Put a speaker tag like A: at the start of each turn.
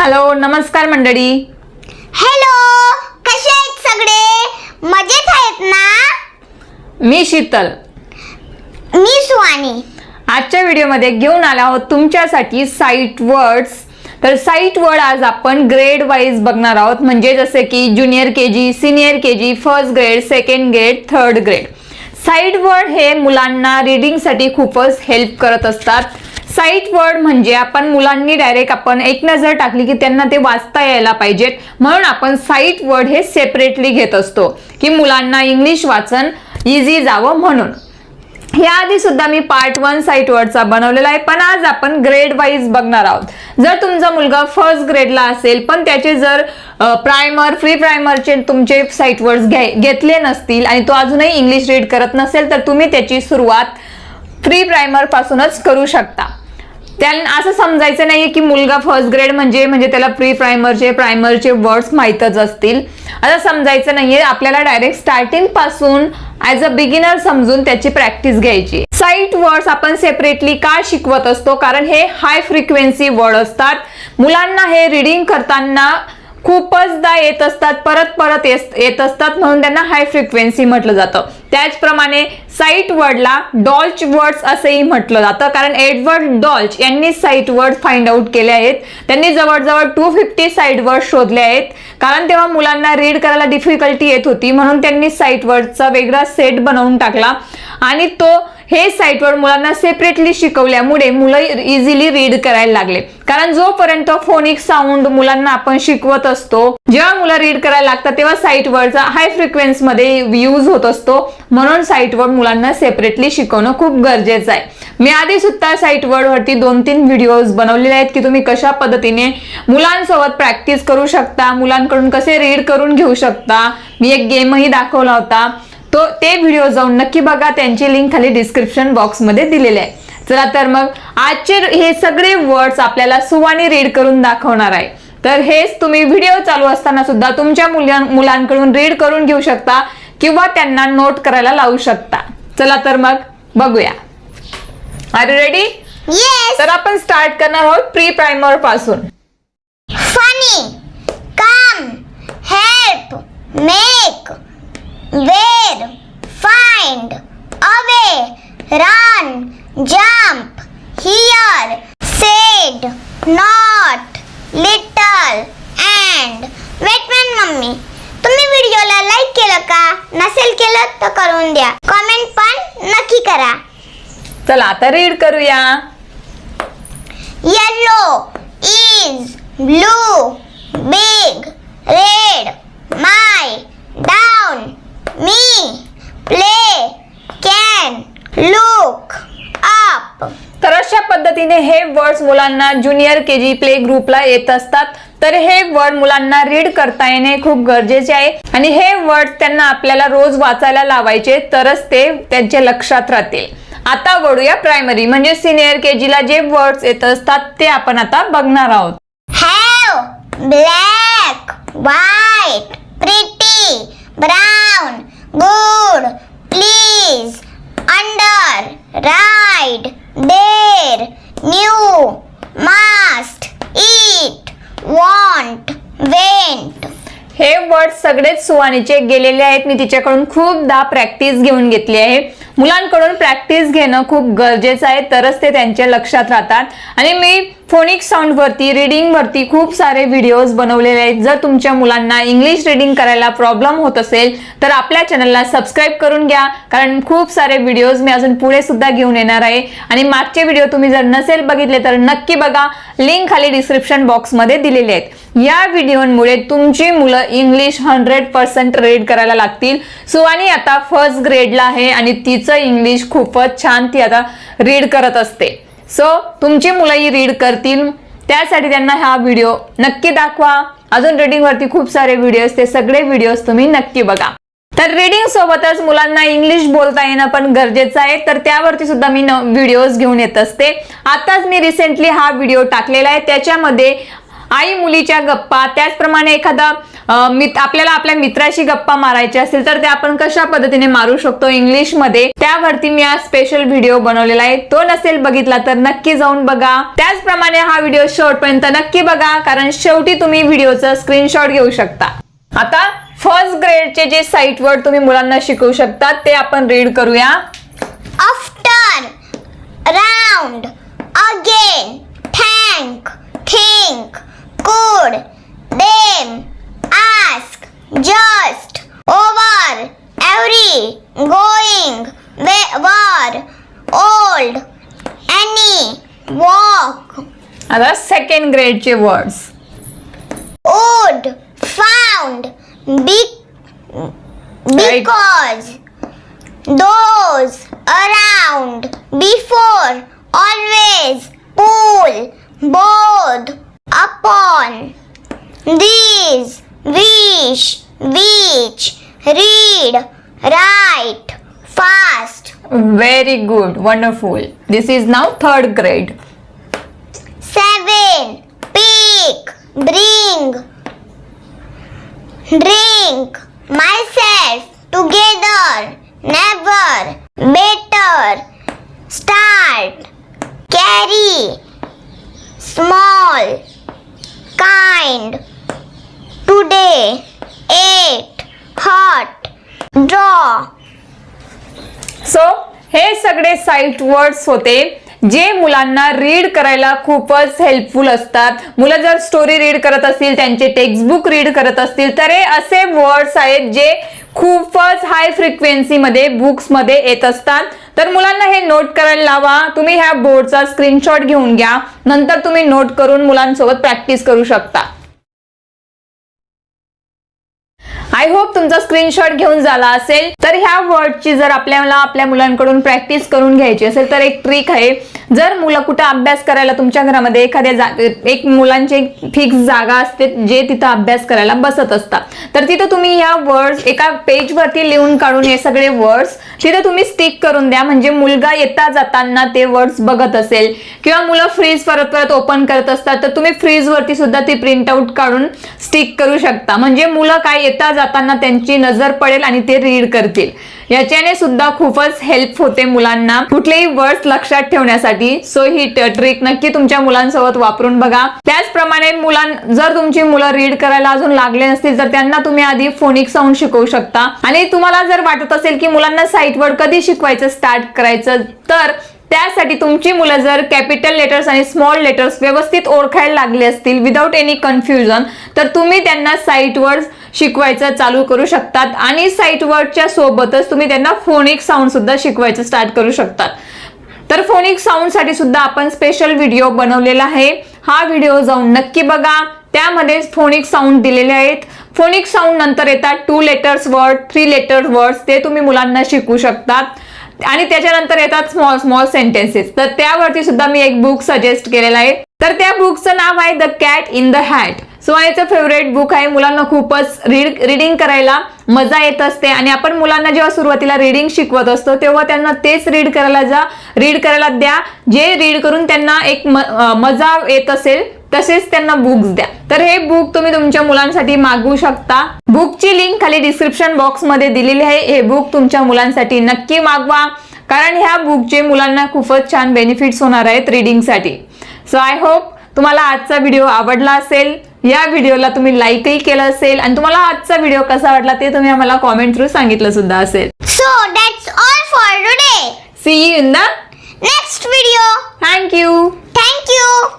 A: Hello नमस्कार मंडळी.
B: Hello कसे आहेत सगळे? मजेत आहेत ना?
A: मी शीतल.
B: मी सुवानी
A: आजच्या व्हिडिओमध्ये घेऊन आलो आहोत तुमच्यासाठी साईट वर्ड्स. तर साईट वर्ड आज आपण ग्रेड वाईज बघणार आहोत. म्हणजे जसे की junior K G senior K G first grade second grade third grade sight word हे मुलांना रिडिंगसाठी खूपच हेल्प करत असतात. साईट वर्ड म्हणजे आपण मुलांनी डायरेक्ट आपण एक नजर टाकली की त्यांना ते वाचता यायला पाहिजेत. म्हणून आपण साईट वर्ड हे सेपरेटली घेत असतो की मुलांना इंग्लिश वाचन इझी जावं म्हणून. याआधी सुद्धा मी पार्ट वन साईट वर्डचा बनवलेला आहे पण आज आपण ग्रेड वाईज बघणार आहोत. जर तुमचा मुलगा फर्स्ट ग्रेडला असेल पण त्याचे जर प्रायमर फ्री प्रायमरचे तुमचे साईट वर्ड्स घेतले नसतील आणि तो अजूनही इंग्लिश रीड करत नसेल तर तुम्ही त्याची सुरुवात प्री प्रायमर पासूनच करू शकता. त्यांना असं समजायचं नाहीये की मुलगा फर्स्ट ग्रेड म्हणजे म्हणजे त्याला प्री प्रायमरचे प्रायमरचे वर्ड्स माहीतच असतील. असं समजायचं नाहीये. आपल्याला डायरेक्ट स्टार्टिंगपासून ऍज अ बिगिनर समजून त्याची प्रॅक्टिस घ्यायची. साईट वर्ड्स आपण सेपरेटली का शिकवत असतो? कारण हे हाय फ्रिक्वेन्सी वर्ड असतात. मुलांना हे रिडिंग करताना खूपचदा येत असतात परत परत येत असतात म्हणून त्यांना हाय फ्रिक्वेन्सी म्हटलं जातं. त्याचप्रमाणे साईट वर्डला डॉल्च वर्ड्स असंही म्हटलं जातं कारण एडवर्ड डॉल्च यांनी साईट वर्ड फाइंड आउट केले आहेत. त्यांनी जवळजवळ टू फिफ्टी साईट वर्ड शोधले आहेत. कारण तेव्हा मुलांना रीड करायला डिफिकल्टी येत होती म्हणून त्यांनी साईट वर्डचा वेगळा सेट बनवून टाकला. आणि तो हे साईटवर मुलांना सेपरेटली शिकवल्यामुळे मुलं इझिली रीड करायला लागले. कारण जोपर्यंत फोनिक साऊंड मुलांना आपण शिकवत असतो जेव्हा मुलं रीड करायला लागतात तेव्हा साईटवरचा हाय फ्रिक्वेन्सी मध्ये यूज होत असतो. म्हणून साईटवर मुलांना सेपरेटली शिकवणं खूप गरजेचं आहे. मी आधी सुद्धा साईट वरती दोन तीन व्हिडिओज बनवलेले आहेत की तुम्ही कशा पद्धतीने मुलांसोबत प्रॅक्टिस करू शकता मुलांकडून कसे रीड करून घेऊ शकता. मी एक गेमही दाखवला होता. तो ते व्हिडिओ जाऊन नक्की बघा. त्यांची लिंक खाली डिस्क्रिप्शन बॉक्समध्ये दिलेली आहे. चला तर मग आजचे हे सगळे वर्ड्स आपल्याला सुवानी रीड करून दाखवणार आहे. तर हेच तुम्ही व्हिडिओ चालू असताना सुद्धा तुमच्या मुलां मुलांकडून रीड करून घेऊ शकता किंवा त्यांना नोट करायला लावू शकता. चला तर मग बघूया. आर रेडी तर आपण स्टार्ट करणार आहोत pre
B: प्रायमरपासून. Run jump here said not little and वेटमॅन mummy तुम्ही व्हिडिओला लाईक केलं का? नसेल केलं तर करून द्या. कमेंट पण नक्की करा.
A: चला आता रीड करूया.
B: Yellow is blue, big, red, my, down,
A: पद्धतीने हे वर्ड्स मुलांना ज्युनियर के जी प्ले ग्रुपला येत असतात. तर हे वर्ड मुलांना रीड करता येणे खूप गरजेचे आहे. आणि हे वर्ड त्यांना आपल्याला रोज वाचायला लावायचे तरच ते त्यांच्या लक्षात राहतील. आता वळूया प्रायमरी. म्हणजे सिनियर के जीला जे वर्ड्स येत असतात ते आपण आता बघणार आहोत.
B: Have, black, white, pretty brown, good, please under ride, dare, new, must, eat, want, went.
A: हे वर्ड सगळेच सुवाणीचे गेलेले आहेत. मी तिच्याकडून खूपदा प्रॅक्टिस घेऊन घेतली आहे. मुलांकडून प्रॅक्टिस घेणं खूप गरजेचं आहे तरच ते त्यांच्या लक्षात राहतात. आणि मी फोनिक साऊंडवरती रिडिंगवरती खूप सारे व्हिडिओज बनवलेले आहेत. जर तुमच्या मुलांना इंग्लिश रिडिंग करायला प्रॉब्लेम होत असेल तर आपल्या चॅनलला सबस्क्राईब करून घ्या. कारण खूप सारे व्हिडिओज मी अजून पुढे सुद्धा घेऊन येणार आहे. आणि मागचे व्हिडिओ तुम्ही जर नसेल बघितले तर नक्की बघा. लिंक खाली डिस्क्रिप्शन बॉक्समध्ये दिलेले आहेत. या व्हिडिओमुळे तुमची मुलं इंग्लिश हंड्रेड पर्सेंट रीड करायला लागतील. सुवानी आता फर्स्ट ग्रेडला आहे आणि तिचं इंग्लिश खूपच छान ती आता रीड करत असते. सो तुमची मुलंही रीड करतील. त्यासाठी त्यांना हा व्हिडिओ नक्की दाखवा. अजून reading खूप सारे व्हिडिओज ते सगळे व्हिडिओज तुम्ही नक्की बघा. तर रीडिंग सोबतच मुलांना इंग्लिश बोलता येणं पण गरजेचं आहे. तर त्यावरती सुद्धा मी व्हिडिओज घेऊन येत असते. आताच मी रिसेंटली हा व्हिडिओ टाकलेला आहे. त्याच्यामध्ये आई मुलीच्या गप्पा त्याचप्रमाणे एखादा मित आपल्याला आपल्या मित्राशी गप्पा मारायची असेल तर ते आपण कशा पद्धतीने मारू शकतो इंग्लिशमध्ये त्यावरती मी आज स्पेशल व्हिडिओ बनवलेला आहे. तो नसेल बघितला तर नक्की जाऊन बघा. त्याचप्रमाणे हा व्हिडिओ शेवटपर्यंत नक्की बघा कारण शेवटी तुम्ही व्हिडिओचा स्क्रीनशॉट घेऊ शकता. आता फर्स्ट ग्रेडचे जे साईट वर्ड तुम्ही मुलांना शिकवू शकता ते आपण रीड करूया.
B: After round again thank think could them ask just over every going were old any walk.
A: Other second grade words.
B: Would found
A: big
B: because those around before always pull both upon. These wish which read write fast.
A: Very good wonderful. This is now third grade.
B: Seven pick bring. Drink myself together never better. Start carry small. Kind, today, eight, hot, draw.
A: So हे सगळे site words होते जे मुलांना read करायला खूपच helpful असतात. मुलं जर स्टोरी रीड करत असतील त्यांचे टेक्स्टबुक रीड करत असतील तर हे असे वर्ड्स आहेत जे खूपच हाय फ्रिक्वेन्सीमध्ये बुक्समध्ये येत असतात. तर मुलांना हे नोट करायला लावा. तुम्ही ह्या बोर्डचा स्क्रीनशॉट घेऊन घ्या. नंतर तुम्ही नोट करून मुलांसोबत प्रॅक्टिस करू शकता. आय होप तुमचा स्क्रीनशॉट घेऊन झाला असेल. तर ह्या वर्डची जर आपल्याला आपल्या मुलांकडून प्रॅक्टिस करून घ्यायची असेल तर एक ट्रिक आहे. जर मुलं कुठं अभ्यास करायला तुमच्या घरामध्ये एखाद्या एक मुलांची फिक्स जागा असते जे तिथं अभ्यास करायला बसत असतात. तर तिथं तुम्ही ह्या वर्ड्स एका पेजवरती लिहून काढून हे सगळे वर्ड्स तिथं तुम्ही स्टिक करून द्या. म्हणजे मुलगा येता जाताना ते वर्ड्स बघत असेल. किंवा मुलं फ्रीज परत परत ओपन करत असतात तर तुम्ही फ्रीजवरती सुद्धा ती प्रिंट आउट काढून स्टिक करू शकता. म्हणजे मुलं काय येता जाता जाताना त्यांची नजर पडेल आणि ते रीड करतील. याच्याने सुद्धा खूपच हेल्प होते मुलांना. कुठलेही वर्ड्स लक्षात ठेवण्यासाठी. सो ही ट्रिक नक्की तुमच्या मुलांसोबत वापरून बघा. त्याचप्रमाणे मुलां जर तुमची मुलं रीड करायला अजून लागले नसतील तर त्यांना तुम्ही आधी फोनिक साऊंड शिकवू शकता. आणि तुम्हाला जर वाटत असेल की मुलांना साईट वर्ड कधी शिकवायचं स्टार्ट करायचं तर त्यासाठी तुमची मुलं जर कॅपिटल लेटर्स आणि स्मॉल लेटर्स व्यवस्थित ओळखायला लागले असतील विदाऊट एनी कन्फ्युजन तर तुम्ही त्यांना साईटवर शिकवायचं चालू करू शकतात आणि साईटवर्डच्या सोबतच तुम्ही त्यांना फोनिक साऊंडसुद्धा शिकवायचं स्टार्ट करू शकतात. तर फोनिक साऊंडसाठी सुद्धा आपण स्पेशल व्हिडिओ बनवलेला आहे. हा व्हिडिओ जाऊन नक्की बघा. त्यामध्ये फोनिक साऊंड दिलेले आहेत. फोनिक साऊंड नंतर येतात two letters word three letters words ते तुम्ही मुलांना शिकू शकतात. आणि त्याच्यानंतर येतात स्मॉल स्मॉल सेंटेन्सेस तर त्यावरती सुद्धा मी एक बुक सजेस्ट केलेला आहे. तर त्या बुकचं नाव आहे the cat in the hat so याचं फेवरेट बुक आहे. मुलांना खूपच रीड रिडिंग करायला मजा येत असते. आणि आपण मुलांना जेव्हा सुरुवातीला रीडिंग शिकवत असतो तेव्हा त्यांना तेच रीड करायला जा रीड करायला द्या. जे रीड करून त्यांना एक म- मजा येत असेल तसेच त्यांना बुक्स द्या. तर हे बुक तुम्ही तुमच्या मुलांसाठी मागवू शकता. बुकची लिंक खाली डिस्क्रिप्शन बॉक्समध्ये दिलेली आहे. हे बुक तुमच्या मुलांसाठी नक्की मागवा. कारण ह्या बुकचे मुलांना खूपच छान बेनिफिट्स होणार आहेत रीडिंगसाठी सो आय होप तुम्हाला आजचा व्हिडिओ आवडला असेल. या व्हिडिओला तुम्ही लाईकही केलं असेल. आणि तुम्हाला आजचा व्हिडिओ कसा वाटला ते तुम्ही आम्हाला कॉमेंट थ्रू सांगितलं सुद्धा असेल.
B: So that's all for today.
A: See you in the
B: Next video.
A: Thank you
B: you.